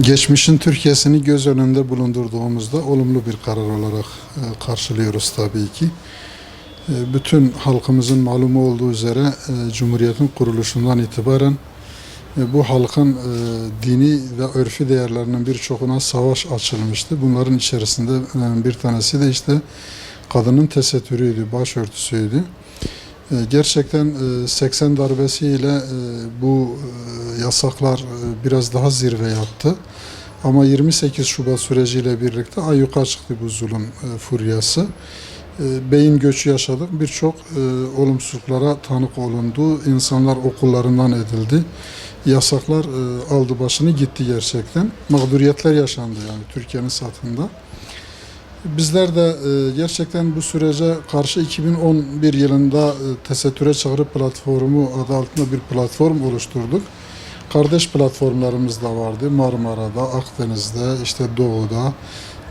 Geçmişin Türkiye'sini göz önünde bulundurduğumuzda olumlu bir karar olarak e, karşılıyoruz tabii ki. E, Bütün halkımızın malumu olduğu üzere e, Cumhuriyet'in kuruluşundan itibaren bu halkın dini ve örfi değerlerinin birçokuna savaş açılmıştı. Bunların içerisinde bir tanesi de işte kadının tesettürüydü, başörtüsüydü. Gerçekten e, 80 darbesiyle bu yasaklar e, biraz daha zirve yaptı. Ama 28 Şubat süreciyle birlikte ayyuka çıktı bu zulüm e, furyası. E, Beyin göçü yaşadık. Birçok olumsuzluklara tanık olundu. İnsanlar okullarından edildi. Yasaklar aldı başını gitti gerçekten. Mağduriyetler yaşandı yani Türkiye'nin satında. Bizler de gerçekten bu sürece karşı 2011 yılında Tesettüre Çağrı Platformu adı altında bir platform oluşturduk. Kardeş platformlarımız da vardı. Marmara'da, Akdeniz'de, işte Doğu'da,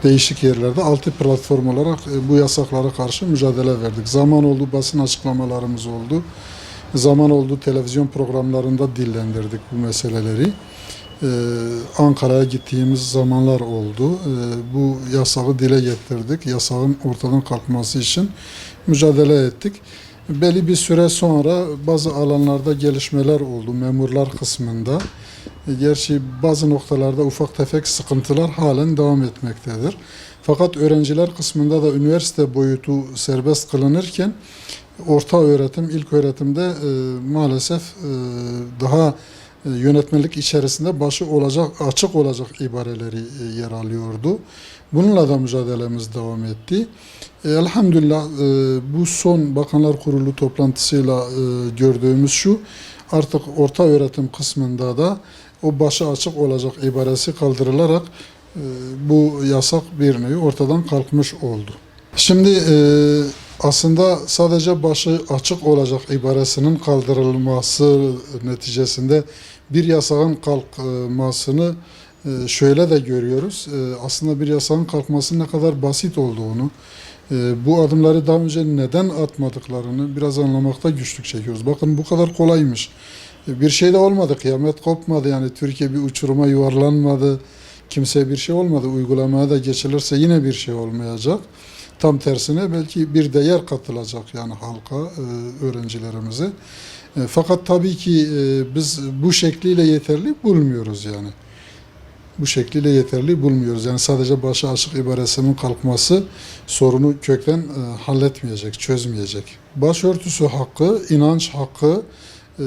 değişik yerlerde altı platform olarak e, bu yasaklara karşı mücadele verdik. Zaman oldu basın açıklamalarımız oldu. Zaman oldu televizyon programlarında dillendirdik bu meseleleri. Ee, Ankara'ya gittiğimiz zamanlar oldu. Ee, bu yasağı dile getirdik. Yasağın ortadan kalkması için mücadele ettik. Belli bir süre sonra bazı alanlarda gelişmeler oldu memurlar kısmında. Gerçi bazı noktalarda ufak tefek sıkıntılar halen devam etmektedir. Fakat öğrenciler kısmında da üniversite boyutu serbest kılınırken orta öğretim, ilk öğretimde e, maalesef e, daha yönetmelik içerisinde başı olacak, açık olacak ibareleri e, yer alıyordu. Bununla da mücadelemiz devam etti. E, Elhamdülillah e, bu son Bakanlar Kurulu toplantısıyla e, gördüğümüz şu, artık orta öğretim kısmında da o başı açık olacak ibaresi kaldırılarak e, bu yasak bir nevi ortadan kalkmış oldu. Şimdi e, aslında sadece başı açık olacak ibaresinin kaldırılması neticesinde bir yasağın kalkmasını e, şöyle de görüyoruz. E, aslında bir yasağın kalkmasının ne kadar basit olduğunu, e, bu adımları daha önce neden atmadıklarını biraz anlamakta güçlük çekiyoruz. Bakın bu kadar kolaymış. Bir şey de olmadı, kıyamet kopmadı yani Türkiye bir uçuruma yuvarlanmadı, kimseye bir şey olmadı. Uygulamaya da geçilirse yine bir şey olmayacak. Tam tersine belki bir değer katılacak yani halka, e, öğrencilerimize. E, Fakat tabii ki e, biz bu şekliyle yeterli bulmuyoruz yani. Bu şekliyle yeterli bulmuyoruz. Yani sadece başı açık ibaresinin kalkması sorunu kökten e, halletmeyecek, çözmeyecek. Başörtüsü hakkı, inanç hakkı, e,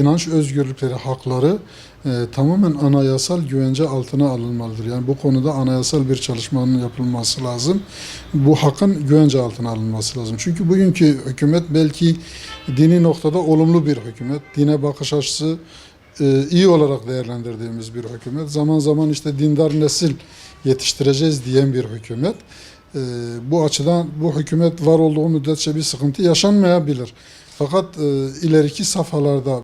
inanç özgürlükleri hakları e, tamamen anayasal güvence altına alınmalıdır. Yani bu konuda anayasal bir çalışmanın yapılması lazım. Bu hakkın güvence altına alınması lazım. Çünkü bugünkü hükümet belki dini noktada olumlu bir hükümet. Dine bakış açısı e, iyi olarak değerlendirdiğimiz bir hükümet. Zaman zaman işte dindar nesil yetiştireceğiz diyen bir hükümet. E, bu açıdan bu hükümet var olduğu müddetçe bir sıkıntı yaşanmayabilir. Fakat e, ileriki safhalarda